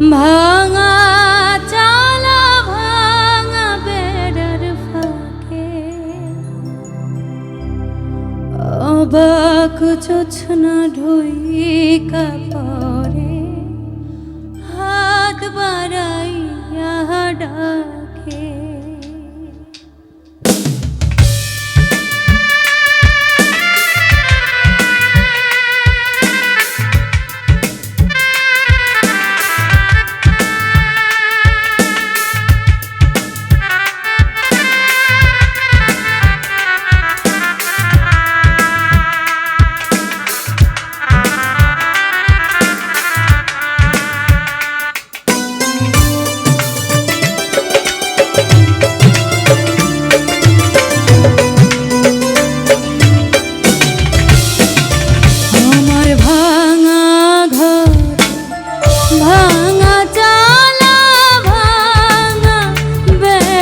ভাঙা চালা ভাঙা বেড়ার ফাঁকে। অবাক চোছনা ঢুই কাপড়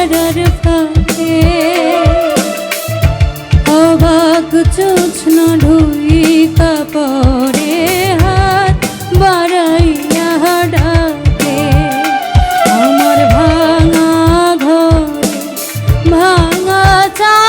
বেড়ার ফাঁকে অবাক চোছন ঢুই কাপড়ে হাত বাড়াইয়া ডাকে। আমার ভাঙা ঘর ভাঙা চালা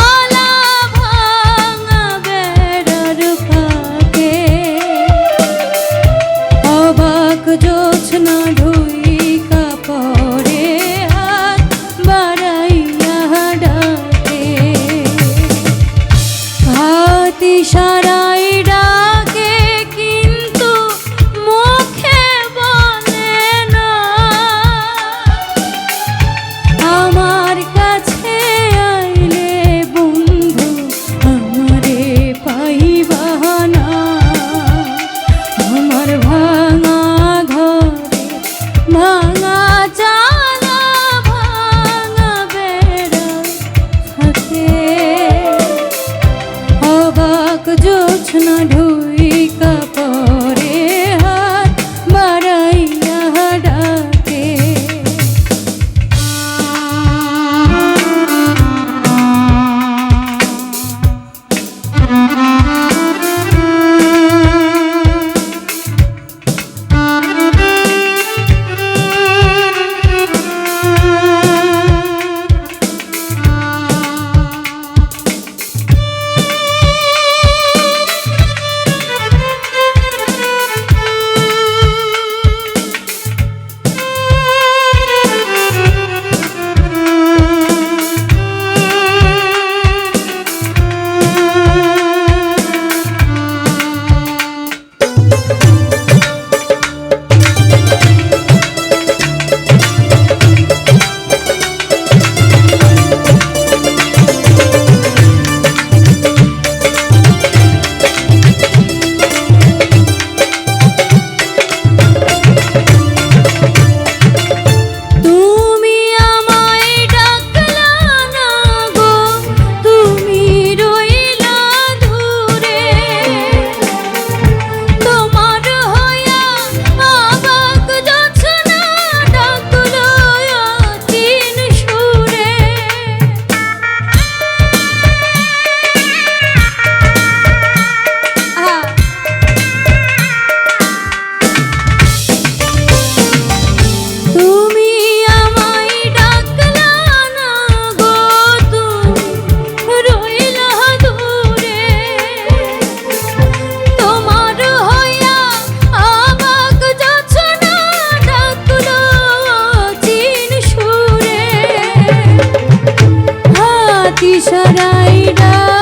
না ঢুই সারাইডা